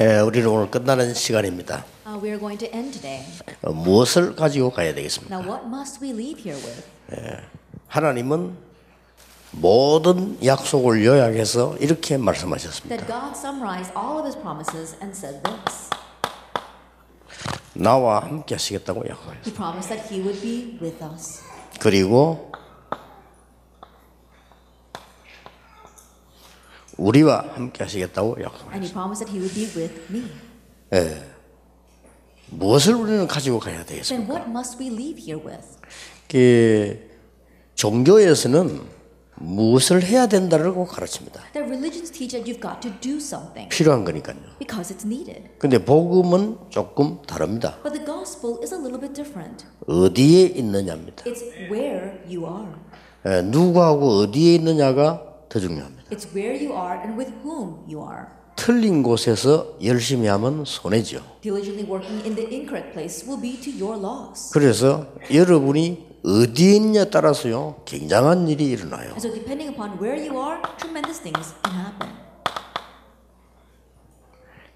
예, 우리는 오늘 끝나는 시간입니다. Uh, we are going to end today. 어, 무엇을 가지고 가야 되겠습니까? Now, what must we leave here with? 하나님은 모든 약속을 요약해서 이렇게 말씀하셨습니다. That God summarized all of his promises and said this 나와 함께 하시겠다고 약속하셨어요. He promised that he would be with us. 그리고 우리와 함께 하시겠다고 me. 무엇을 우리는 가지고 가야 되겠습니까? 그 종교에서는 무엇을 해야 된다고 가르칩니다. That religions teach that you've got to do something 필요한 거니까요. because it's needed. 근데 복음은 조금 다릅니다. But the gospel is a little bit different. 어디에 있느냐입니다. It's where you are. 예, 누구하고 어디에 있느냐가 더 중요합니다. It's where you are and with whom you are. 틀린 곳에서 열심히 하면 손해죠. Diligently working in the incorrect place will be to your loss. 그래서 여러분이 어디에 있냐에 따라서요 굉장한 일이 일어나요. And so, depending upon where you are, tremendous things can happen.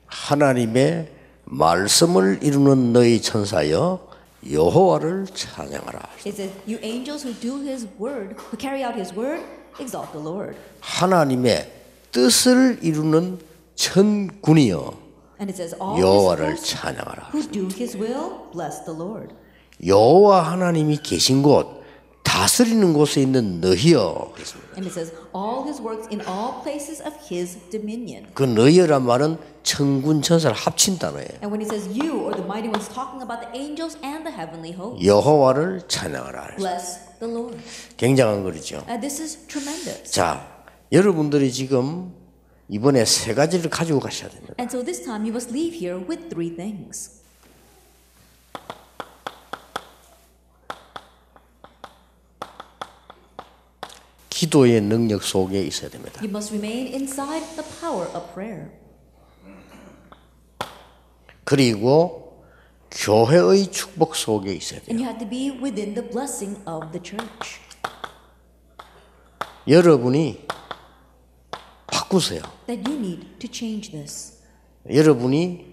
하나님의 말씀을 이루는 너희 천사여 여호와를 찬양하라. It says, You angels who do his word, who carry out his word, exalt the Lord. 하나님의 뜻을 이루는 천군이여 And it says, All his 여호와를 찬양하라. who do his will, bless the Lord. 여호와 하나님이 계신 곳 다스리는 곳에 있는 너희여 그랬습니다. And it says, All his works in all places of his dominion. 그 너희란 말은 천군 천사를 합친 단어예요. And when he says you or the mighty ones, talking about the angels and the heavenly host, 여호와를 찬양하라. bless the Lord. 굉장한 거죠. And this is tremendous. 자, 여러분들이 지금 이번에 세 가지를 가지고 가셔야 됩니다. And so this time you must leave here with three things. 기도의 능력 속에 있어야 됩니다. You must remain inside the power of prayer. 그리고 교회의 축복 속에 있어야 돼요. And you have to be within the blessing of the church. 여러분이 바꾸세요. That you need to change this. 여러분이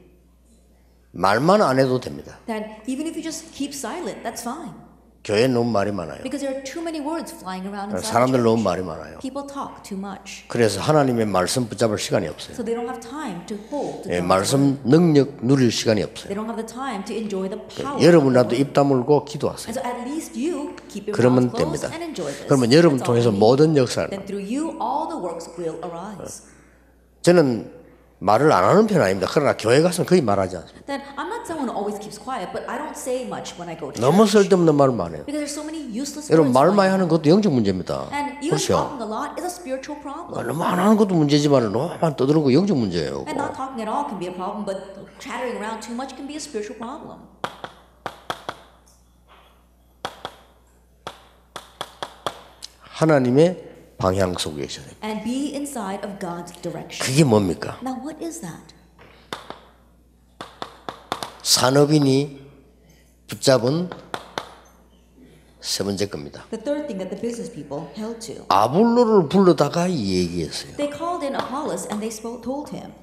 말만 안 해도 됩니다. That even if you just keep silent, that's fine. 교회 너무 말이 많아요. Because there are too many words flying around inside 사람들 너무. 말이 많아요. People talk too much. 그래서 하나님의 말씀 붙잡을 시간이 없어요. So they don't have time to hold 예. 말씀 능력 누릴 시간이 없어요. They don't have the time to enjoy the power. word. 입 다물고 기도하세요. And so at least you keep your 그러면 됩니다. and enjoy this. 그러면 여러분 통해서. 모든 역사를 Then through you all the works will arise. 저는 말을 안 하는 편 아닙니다. 그러나 교회 가서는 거의 말하지 않습니다. Then I'm not someone who always keeps quiet, but I don't say much when I go to 너무. 쓸데없는 말을 많이 해요. Because there's so many useless 여러분. 말 많이 하는 것도 영적 문제입니다. And even 그렇죠? talking a lot is a spiritual problem. 너무 안 하는 것도 문제지만 너무만 떠드는 거 영적 문제예요. And not talking at all can be a problem, but chattering around too much can be a spiritual problem. 하나님의 방향 속에 있어야 돼요. And be inside of God's direction. 그게 뭡니까? Now, what is that? 산업인이 붙잡은 세 번째 겁니다. The third thing that the business people held to. 아볼로를 불러다가 이 얘기했어요. They called in Apollos and they spoke, told him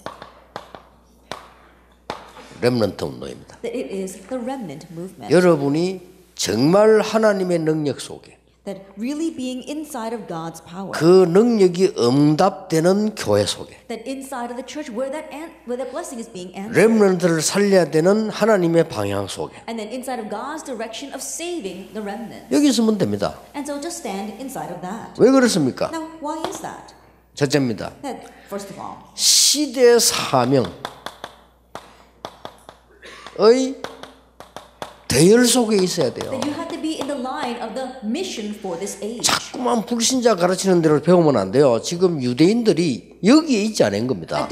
렘넌트 운동입니다. that it is the remnant movement. 여러분이 정말 하나님의 능력 속에 That really being inside of God's power. 그 능력이 응답되는 교회 속에 That inside of the church where that, where that blessing is being answered. 렘넌트를 살려야 되는 하나님의 방향 속에 And then inside of God's direction of saving the remnant. 여기 있으면 됩니다. And so just stand inside of that. 왜 그렇습니까? Now, why is that? 첫째입니다. That, first of all, 시대 사명의 대열 속에 있어야 돼요. that you have to be in the line of the mission for this age. 자꾸만 불신자 가르치는 대로 배우면 안 돼요. 지금 유대인들이 여기에 있지 않은 겁니다.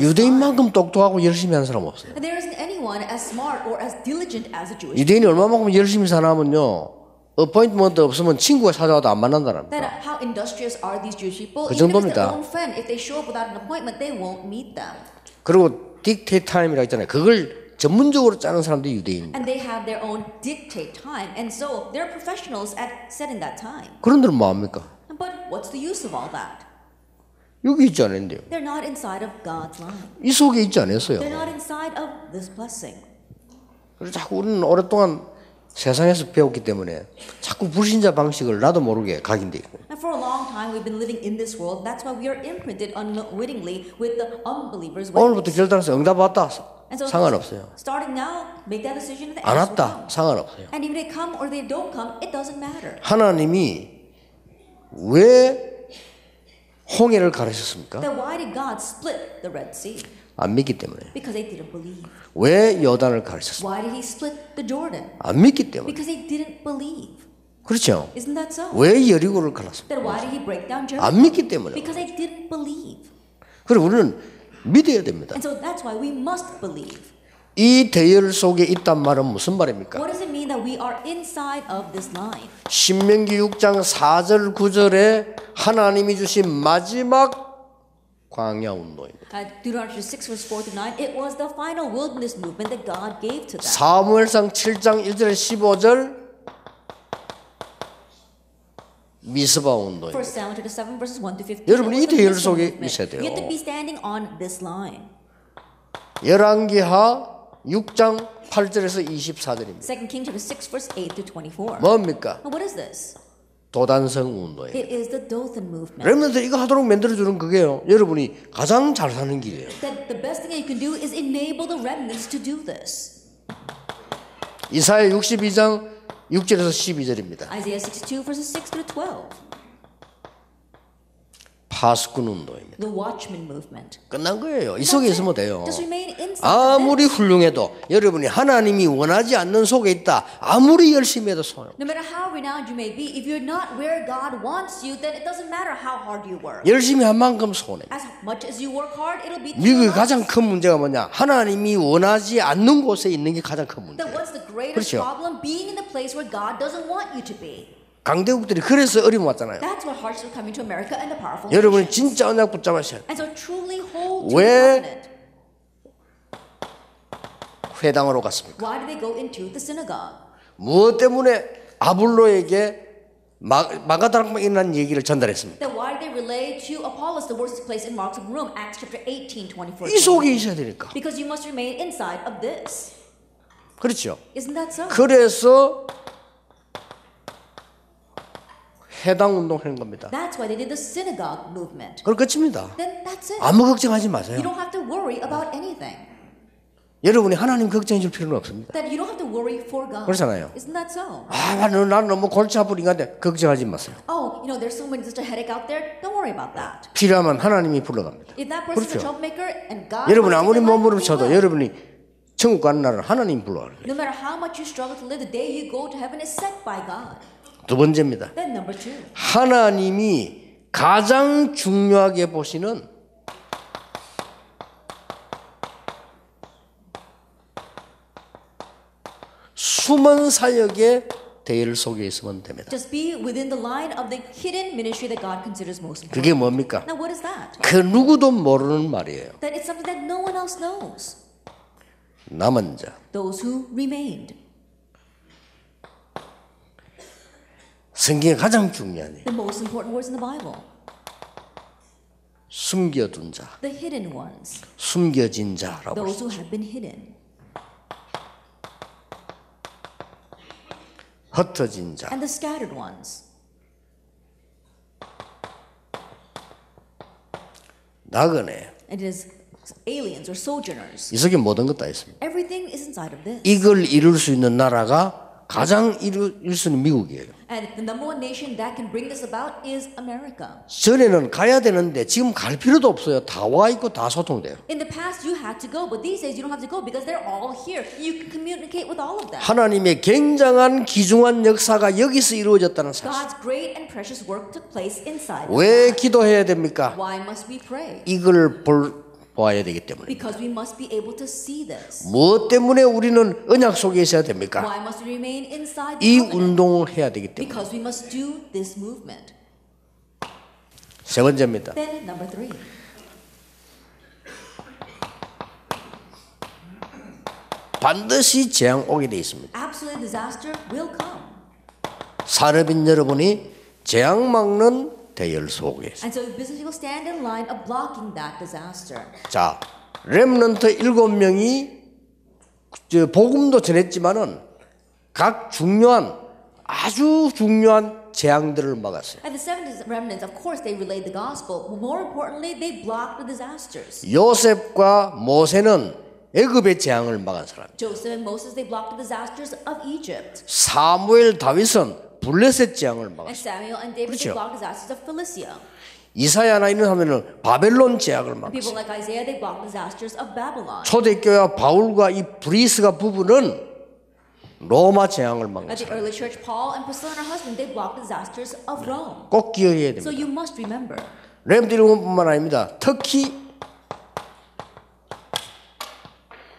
유대인만큼 똑똑하고 열심히 하는 사람 없어요. 유대인이 얼마만큼 열심히 사나면요. 어포인트먼트 없으면 친구가 찾아와도 안 Jewish people? 그 정도입니다. 그리고 딕테이 타임이라고 있잖아요. 그걸 전문적으로 짜는 사람들이 유대인입니다. And they have their own dictate time. And so they're professionals at setting that time. 그런들 뭐합니까? But what's the use of all that? 여기 있지 않은데요. They're not inside of God's line. 이 속에 있지 않았어요. They're not inside of this blessing. 그래서 자꾸 우리는 오랫동안 세상에서 배웠기 때문에 자꾸 불신자 방식을 나도 모르게 각인돼 있고 And for a long time, we've been living in this world. That's why we are imprinted unwittingly with the unbelievers' 오늘부터. 결단해서 응답 왔다 so, 상관없어요. starting now, make that decision 안 왔다. 상관없어요. And if they come or they don't come, it doesn't matter. 하나님이 왜 홍해를 가르쳤습니까? Then why did God split the Red Sea? 안 믿기 때문에. Because they didn't believe. 왜 여단을 가르쳤습니까? Why did He split the Jordan? 안 믿기 때문에. Because they didn't believe. 그렇죠. Isn't that so? 왜 여리고를 갈랐습니까? Then why did He break down Jericho? 안 믿기 때문에. Because they didn't believe. 그리고 우리는 믿어야 됩니다. And so that's why we must believe. 이 대열 속에 있단 말은 무슨 말입니까? What does it mean that we are inside of this line? 신명기 6장 4절 9절에 하나님이 주신 마지막 광야 운동입니다. Uh, Deuteronomy 6, verse 4 to 9, it was the final wilderness movement that God gave to them. 사무엘상 7장 1절 15절 미스바 운동입니다. First Samuel chapter 7, verses 1 to 15. 여러분, 이 대열 속에. 있어야 돼요. You have to be standing on this line. 열왕기하 6장 8절에서 24절입니다. 2 King chapter 6, verse 8 to 24. 뭡니까? What is this? 도단성 운동이에요. It is the Dothan movement. 여러분들 이거 하도록 만들어 주는 그게요. 여러분이 가장 잘 사는 길이에요. That the best thing you can do is enable the remnants to do this. 이사야 62장 6절에서 12절입니다. Isaiah 62, verses 6 to 12. 파수꾼 운동입니다. The Watchman movement. 끝난 거예요. 이 속에 있으면 돼요. Just remain inside. of 아무리. 훌륭해도 여러분이 하나님이 원하지 않는 속에 있다. 아무리 열심히 해도 소용. No matter how renowned you may be, if you're not where God wants you, then it doesn't matter how hard you work. 열심히 한 만큼 손해. As much as you work hard, it'll be to 미국의 가장. 큰 문제가 뭐냐? 하나님이 원하지 않는 곳에 있는 게 가장 큰 문제. Then what's the greatest 그렇죠. problem? Being in the place where God doesn't want you to be. 강대국들이 그래서 어려움 왔잖아요. Nations. 진짜 언약 붙잡으셔야 so 왜-. 회당으로 갔습니까? 무엇 때문에 아불로에게 마, 마가다락방에 일어난 얘기를 전달했습니까? Then why did they relay to Apollos the words that took place in Mark's room, Acts chapter 18, 24? 이 속에 있어야 되니까. 그렇죠. 그래서 해당 운동하는 겁니다. That's why they did the synagogue movement. 그걸 끝입니다. Then that's it. 아무 걱정하지 마세요. You don't have to worry about anything. 여러분이 하나님 걱정해 줄 필요는 없습니다. That you don't have to worry for God. 그렇잖아요. Isn't that so? 아, 나는, 너무 골치 아프니까 걱정하지 마세요. Oh, you know, there's so many just a headache out there. Don't worry about that. 필요하면 하나님이 불러갑니다. If that person's 그렇죠. a troublemaker and God 여러분 아무리 to take their life, 몸부림 he 쳐도 will. 여러분이 천국 가는 날은 하나님 불러가는 거예요. No matter how much you struggle to live, the day you go to heaven is set by God. 두 번째입니다. 하나님이 가장 중요하게 보시는 숨은 사역의 대열 속에 있으면 됩니다. just be within the line of the hidden ministry that God considers most important. 그게 뭡니까? Now, what is that? 그 누구도 모르는 말이에요. That it's something that no one else knows. 남은 자. Those who remained. 성경에 가장 중요한 일. The most important words in the Bible. 숨겨둔 자, The hidden ones. 숨겨진 자라고. Those who have been hidden. 흩어진 자. And the scattered ones. 나그네. It is aliens or sojourners. 이 속에 모든 것 다 있습니다. Everything is inside of this. 이걸 이룰 수 있는 나라가 가장 이룰 수 있는 미국이에요. And the number one nation that can bring this about is America. 전에는 가야 되는데 지금 갈 필요도 없어요. 다 와 있고 다 소통돼요. In the past, you had to go, but these days you don't have to go because they're all here. You can communicate with all of them. 하나님의 굉장한 기중한 역사가 여기서 이루어졌다는 사실. God's great and precious work took place inside. 왜 기도해야 됩니까? Why must we pray? 이걸 볼 보아야 되기 때문에. Because we must be able to see this. 무엇 때문에 우리는 언약 속에 있어야 됩니까? Why must we remain inside 이 the covenant? 운동을 해야 되기 때문에. Because we must do this movement. 세 번째입니다. Then number three, 반드시 재앙 오게 돼 있습니다. absolute disaster will come. 산업인 여러분이 재앙 막는 대열 속에. And so business people stand in line of blocking that disaster. 자, 렘넌트 일곱 명이 저 복음도 전했지만은 각 중요한 아주 중요한 재앙들을 막았어요. And the 70 remnants, of course, they relayed the gospel. More importantly, they blocked the disasters. 요셉과 모세는 애굽의 재앙을 막은 사람. Joseph and Moses, they blocked the disasters of Egypt. 사무엘 다윗은 블레셋 재앙을 막았어요. 그렇죠. 이사야 나 이런 하면은 바벨론 재앙을 막았어요. 초대교회 바울과 이 브리스가 부부는 로마 of Rome. 꼭 기억해야 됩니다. 렘들뿐만 아닙니다. 특히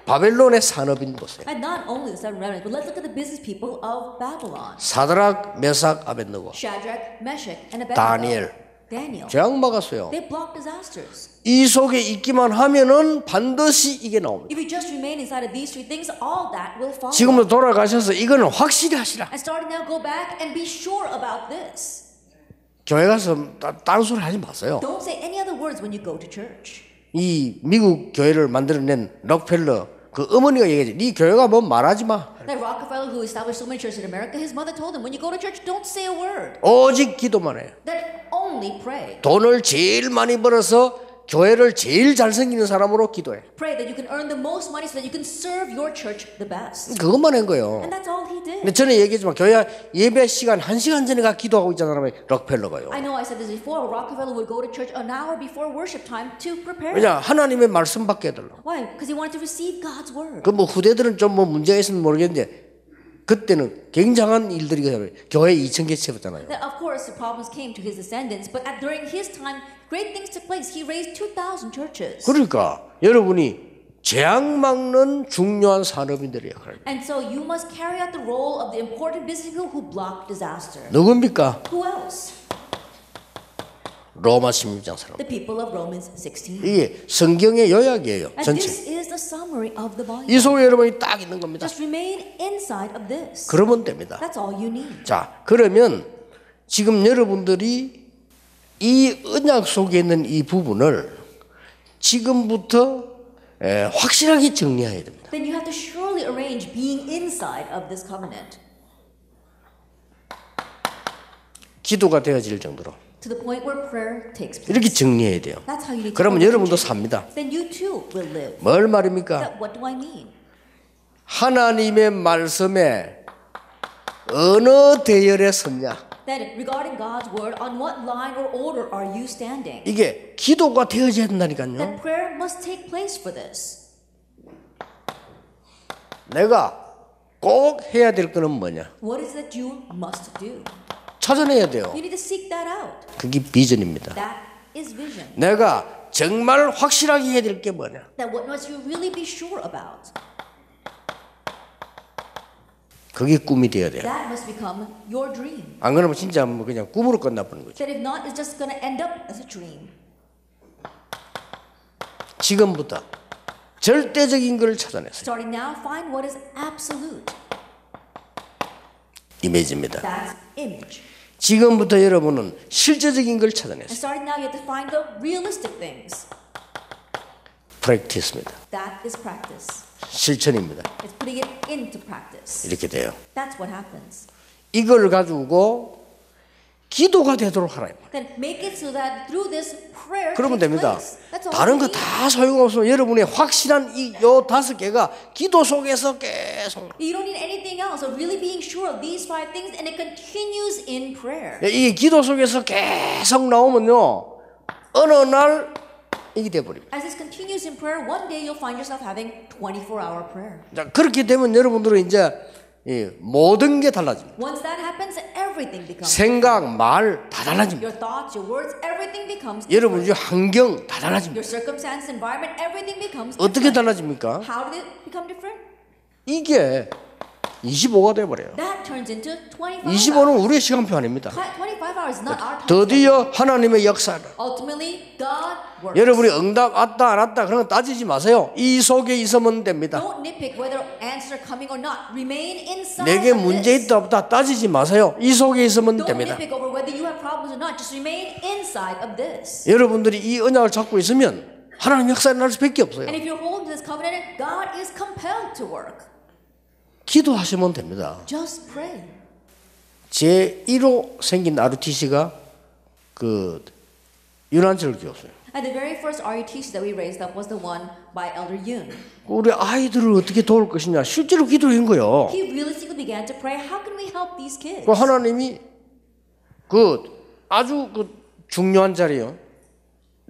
바벨론의 산업인 보세요. And not only the seven remnants, but let's look at the business people of Babylon. 사드락, 메삭, 아벤느고 Shadrach, Meshach, and Abednego. 다니엘. Daniel. 재앙 막았어요. They blocked disasters. 이 속에 있기만 하면은 반드시 이게 나옵니다. If you just remain inside of these three things, all that will follow. 지금도 돌아가셔서 이거는 확실히 하시라. And starting now, go back and be sure about this. 교회 가서 따- 다른 소리 하지 마세요. Don't say any other words when you go to church. 이 미국 교회를 만들어낸 록펠러 그 어머니가 얘기하지. 네 교회가 뭐 말하지 마. That Rockefeller, who established so many churches in America, his mother told him, when you go to church, don't say a word. 오직 기도만 해. That only pray. 돈을 제일 많이 벌어서 교회를 제일 잘생기는 사람으로 기도해. Pray that you can earn the most money so that you can serve your church the best. 그것만 한 거예요. And that's all he did. 근데 전에 얘기했지만 교회 예배 시간 한 시간 전에 가 기도하고 있잖아요. 록펠러가요. I know I said this before, Rockefeller would go to church an hour before worship time to prepare. 왜냐 하나님의 말씀 받게 해달라고. Why? Because he wanted to receive God's word. 그뭐 후대들은 좀 뭐 문제가 있으면 모르겠는데 그때는 굉장한 일들이 교회 2천 개 채웠잖아요. That of course the problems came to his descendants, but at, during his time, great things took place. He raised 2,000 churches. 그러니까 여러분이 재앙 막는 중요한 산업인들의 역할. And so you must carry out the role of the important business people who block disaster. 누굽니까? Who else? 로마 16장 사람. The people of Romans 16. 이게 성경의 요약이에요. 전체. this is the summary of the Bible. 이 속에 여러분이 딱 있는 겁니다. Just remain inside of this. 그러면 됩니다. That's all you need. 자, 그러면 지금 여러분들이 이 언약 속에 있는 이 부분을 지금부터 에, 확실하게 정리해야 됩니다. Then you have to surely arrange being inside of this covenant 기도가 되어질 정도로 to the point where prayer takes place. 이렇게 정리해야 돼요. That's how you need to 그러면 여러분도. 삽니다. Then you too will live. 뭘 말입니까? That, what do I mean? 하나님의 말씀에 어느 대열에 섰냐? That regarding God's word, on what line or order are you standing? 이게 기도가 되어져야 된다니까요. That prayer must take place for this. 내가 꼭 해야 될 거는 뭐냐? What is it that you must do? 찾아내야 돼요. 그게 비전입니다. 내가 정말 확실하게 해야 될 게 뭐냐? That what must you really be sure about? 그게 꿈이 되어야 돼요. That must become your dream. 안 그러면 진짜 뭐 그냥 꿈으로 끝나버리는 거죠. That if not, it's just going to end up as a dream. 지금부터 절대적인 걸 찾아내세요. Starting now, find what is absolute. 이미지입니다. 지금부터 여러분은 실제적인 걸 찾아내세요. starting now, you have to find the realistic things. 프랙티스입니다. That is practice. 실천입니다. It's putting it into practice. 이렇게 돼요. That's what happens. 이걸 가지고 기도가 되도록 하라. 그러면 됩니다. 다른 거. 다 소용없어. 여러분의 확실한 이 요 다섯 개가 기도 속에서 계속. 이게 기도 속에서 계속 나오면요 어느 날 이게 돼버립니다. As this continues in prayer, one day you'll find yourself having 24-hour prayer. 자, 그렇게 되면 여러분들은 이제 이 모든 게 달라집니다. Once that happens, everything becomes. 생각, 말 다 달라집니다. Your thoughts, your words, everything becomes. 여러분. 이 환경 다 달라집니다. Your circumstance, environment, everything becomes. 어떻게. 달라집니까? How did it become different? 이게 25가 돼버려요. That turns into 25. 25는 우리의 시간표 아닙니다. 25 hours is not our time. 드디어 하나님의 역사를. 여러분이 응답 왔다 안 왔다 그런 거 따지지 마세요. 이 속에 있으면 됩니다. 내게 문제. 있다 없다 따지지 마세요. 이 속에 있으면 됩니다. 여러분들이 이 언약을 잡고 있으면 하나님 역사에 날 수밖에 없어요. 기도하시면 됩니다. Just pray. 제 1호 생긴 RUTC가 그 윤한철 교수예요. And the very first RUTC that we raised up was the one by Elder Yoon. 우리 아이들을 어떻게 도울 것이냐 실제로 기도한 거예요. He realistically began to pray, how can we help these kids? 그 하나님이 그 아주 그 중요한 자리요.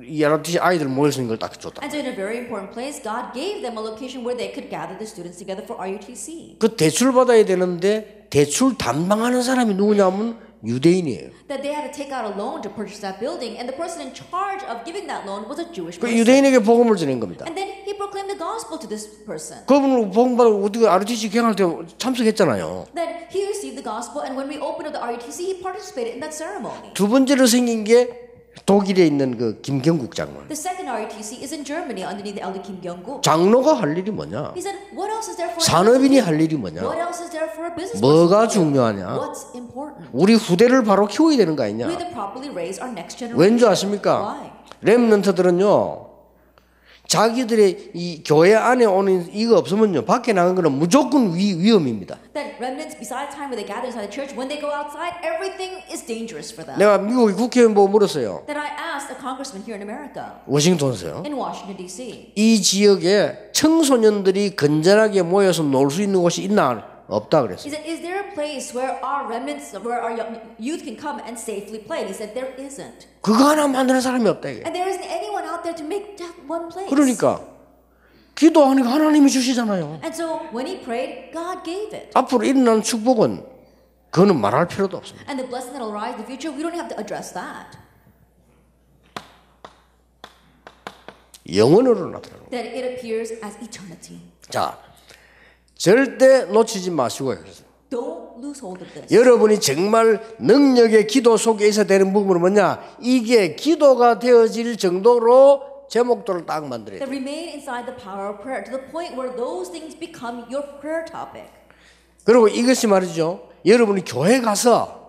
이 RUTC 아이들 모일 수 있는 걸 딱 줬다. And so in a very important place, God gave them a location where they could gather the students together for RUTC. 그 대출 받아야 되는데 대출 담당하는 사람이 누구냐면 유대인이에요. That they had to take out a loan to purchase that building, and the person in charge of giving that loan was a Jewish 그 person. 유대인에게 복음을 전한 겁니다. And then he proclaimed the gospel to this person. 그분을 복음 받고 어떻게 RUTC 경할 때 참석했잖아요. That he received the gospel, and when we opened up the RUTC, he participated in that ceremony. 두 번째로 생긴 게 독일에 있는 그 김경국 장로님. The second RUTC is in Germany underneath the elder Kim Kyung-gu. 장로가 할 일이 뭐냐? He said, what else is there for 산업인이 할 일이? 뭐냐? What else is there for a business 뭐가? 중요하냐? What's important? 우리 후대를 바로 키워야 되는 거 We 아니냐? need to properly raise our next generation. 왠지 아십니까? Why? 렘넌트들은요, 자기들의 이 교회 안에 오는 이거 없으면요, 밖에 나간 거는 무조건 위, 위험입니다. That remnants, besides time where they gather inside the church, when they go outside, everything is dangerous for them. 내가 미국의 국회의원 보고 물었어요. That I asked a congressman here in America, 워싱턴에서요. in Washington, D.C. 이 지역에 청소년들이 건전하게 모여서 놀 수 있는 곳이 있나? 없다 그랬어요. He said, Is there a place where our remnants, where our young- youth can come and safely play? And he said, There isn't. 그거 하나 만드는 사람이 없다 이게. And there isn't anyone out there to make that one place. 그러니까 기도하니까 하나님이 주시잖아요. And so when he prayed, God gave it. 앞으로 일어나는 축복은 그거는 말할 필요도 없습니다. And the blessing that will rise in the future, we don't have to address that. 영원으로 나타나는 거예요. That it appears as eternity. 자, 절대 놓치지 마시고요. 그래서 Don't lose hold of this. 여러분이 정말 능력의 기도 속에 있어야 되는 부분은 뭐냐? 이게 기도가 되어질 정도로 제목들을 딱 만들어야 That 돼요. remain inside the power of prayer to the point where those things become your prayer topic. 그리고 이것이 말이죠. 여러분이 교회 가서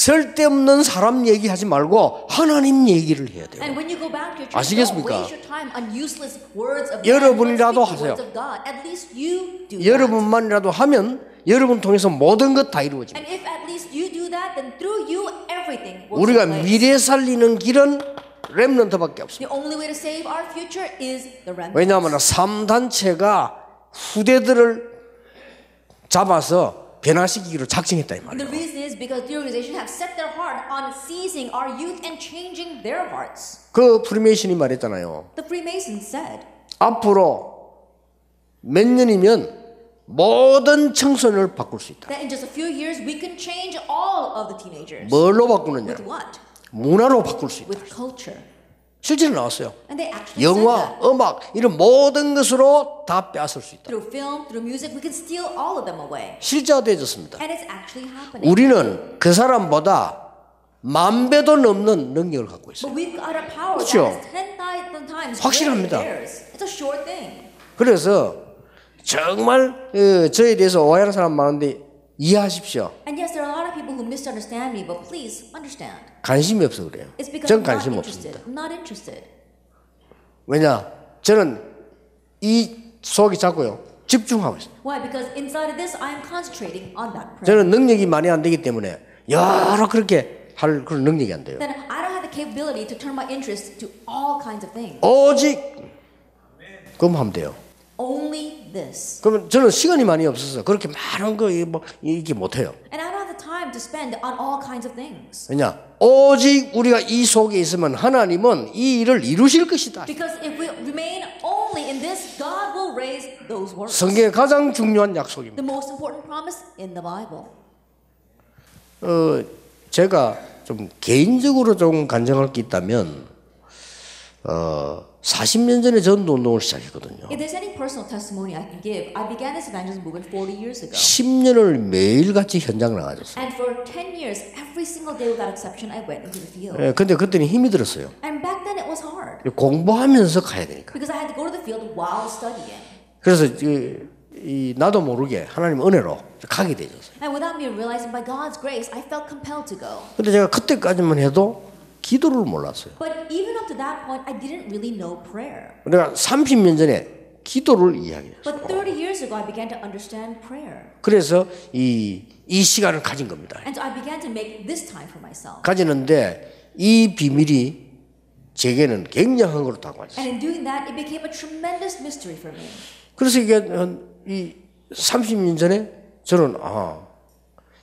쓸데없는 사람 얘기하지 말고 하나님 얘기를 해야 돼요. 아시겠습니까? 여러분이라도 하세요. 여러분만이라도 하면 여러분 통해서 모든 것 다 이루어집니다. 우리가. 미래 살리는 길은 렘넌트밖에 없습니다. 왜냐하면 3단체가 후대들을 잡아서 변화시키기로 작정했다 이 And the 말이에요. reason is because the organization have set their heart on seizing our youth and changing their hearts. 그 프리메이션이 말했잖아요. The Freemasons said 앞으로 몇 년이면 모든 청소년을 바꿀 수 있다. that in just a few years we can change all of the teenagers. 뭘로 바꾸느냐? With what? 문화로 바꿀 수 있다. With culture. 실제로 나왔어요. 영화. 음악 이런 모든 것으로 다 빼앗을 수 있다. Through film, through music, we can steal all of them away. And 실제화되어졌습니다. it's actually happening. 우리는 그 사람보다 만 배도 넘는 능력을 갖고 있어요. But we've got a power 그렇죠? that is 10,000 times 확실합니다. greater than theirs. It's a sure thing. 그래서 정말 어, 저에 대해서 오해하는 사람 많은데 이해하십시오. And yes, there people who misunderstand me, but please understand. 관심이 없어 그래요. It's because 전 I'm not 관심 interested. 없습니다. I'm not interested. 왜냐? 저는 이 속이 자고요. 집중하고 있어요. Why? Because inside of this, I am concentrating on that prayer. 저는 능력이 많이 안 되기 때문에 여러 그렇게 할 그런 능력이 안 돼요. Then I don't have the capability to turn my interest to all kinds of things. 오직 그럼 하면 돼요. Only this. 그러면 저는 시간이 많이 없어서 그렇게 많은 거뭐 이게 못 해요. And I have time to spend on all kinds of things. 왜냐? 오직 우리가 이 속에 있으면 하나님은 이 일을 이루실 것이다. Because if we remain only in this, God will raise those works. 성경의 가장 중요한 약속입니다. The most important promise in the Bible. 어, 제가 좀 개인적으로 좀 간증할 게 있다면 어, 40년 전에 전도 운동을 시작했거든요. If there's any personal testimony I can give, I began this evangelism movement 40 years ago. 10년을 매일같이 현장 나가졌어요. And for 10 years, every single day without exception, I went into the field. 예, 근데 그때는 힘이 들었어요. And back then it was was hard 공부하면서 가야 되니까. because I had to go to the field while studying. 그래서 이, 이 나도 모르게 하나님 은혜로 가게 되었어요. And without me realizing by God's grace, I felt compelled to go. 근데 제가 그때까지만 해도 기도를 몰랐어요. But even up to that point, I didn't really know prayer. 내가 30년 전에 기도를 이야기했어요. But 30 years ago, I began to understand prayer. 그래서 이, 이 시간을 가진 겁니다. And so I began to make this time for myself. 가지는데 이 비밀이 제게는 굉장한 걸로 다가왔어요. And in doing that, it became a tremendous mystery for me. 그래서 이게 한이 30년 전에 저는 아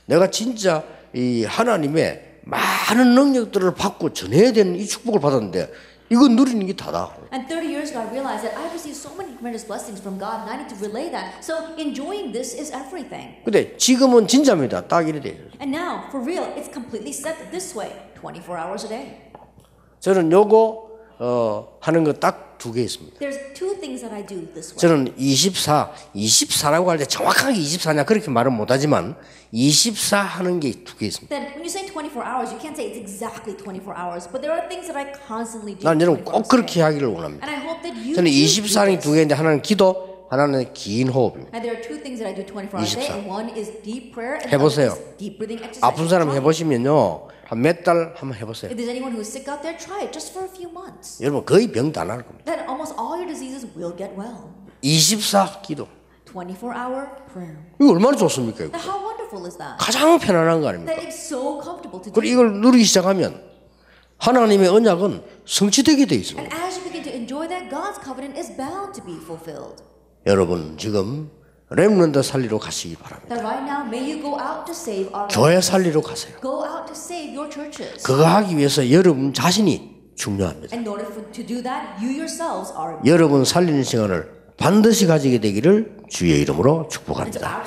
내가 진짜 이 하나님의 많은 능력들을 받고 전해야 되는 이 축복을 받았는데 이거 누리는 게 다다. And 30 years ago, I realized that I've received so many tremendous blessings from God, and I need to relay that. So enjoying this is everything. 근데 지금은 진짜입니다. 딱 이래 돼요. And now, for real, it's completely set this way 24 hours a day. 저는 요거 어, 하는 거딱 두 개 있습니다. There's two things that I do this way. 저는 24, 24라고 할 때 정확하게 24냐 그렇게 말은 못하지만 24 하는 게 두 개 있습니다. Then, when you say 24 hours, you can't say it's exactly 24 hours, but there are things that I constantly do. 난 여러분 24꼭 그렇게. 하기를 원합니다. And I hope that you 저는 too do 24는 this. 두 개인데 하나는 기도, 하나는 긴 호흡입니다. And there are two things that I do 24 hours a day, 24. and one is deep prayer, and the 해보세요. other is deep breathing exercise. 아픈 사람 Try it. 해보시면요 한 몇 달 한번 해보세요. If there's anyone who is sick out there, try it just for a few months. 여러분 거의 병 다 나을 겁니다. Then almost all your diseases will get well. 24 기도 24 hour prayer. 이거 얼마나 좋습니까? 이거 Now, how wonderful is that? 가장 편안한 거 아닙니까? That it's so comfortable to do. 그리고 이걸 누리기 시작하면 하나님의 언약은 성취되게 돼 있습니다. And as you begin to enjoy that, God's covenant is bound to be fulfilled. 여러분 지금 렘넌트 살리러 가시기 바랍니다. 교회 살리러 가세요. 그거 하기 위해서 여러분 자신이 중요합니다. 여러분 살리는 시간을 반드시 가지게 되기를 주의 이름으로 축복합니다.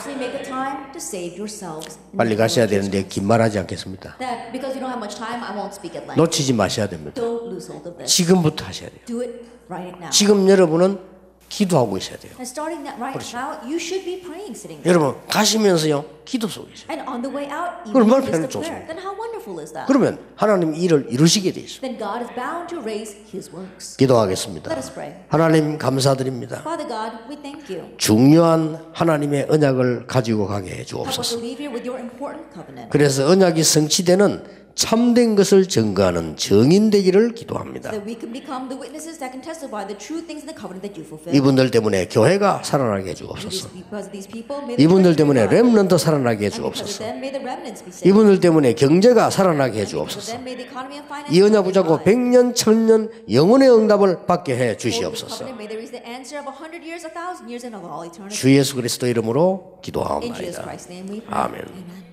빨리 가셔야 되는데 긴 말하지 않겠습니다. 놓치지 마셔야 됩니다. 지금부터 하셔야 돼요. 지금 여러분은 기도하고 있어야 돼요. And starting that right now, you should be praying sitting there. 여러분 가시면서요 기도 속에 있어요. And on the way out, even 얼마나 in the midst of 편해, prayer. Then how wonderful is that? 그러면 하나님 일을 이루시게 돼 있어요. Then God is bound to raise His works. 기도하겠습니다. Let us pray. 하나님 감사드립니다. Father God, we thank you. 중요한 하나님의 언약을 가지고 가게 해 Help us 주옵소서. to leave here with your important covenant. 그래서 언약이 성취되는 참된 것을 증거하는 증인 되기를 기도합니다. 이분들 때문에 교회가 살아나게 해 It is 주옵소서. because of these people, may the 이분들 때문에. 렘넌트 살아나게 해 And because of 주옵소서. them, may the remnants be saved. 이분들 때문에 경제가 살아나게 해 And because of 주옵소서. them, may the economy and finance 이 언약 붙잡고. 100년, 1000년 영원의 응답을 받게 해 주시옵소서. 주 예수 그리스도 이름으로 기도하옵나이다. 아멘.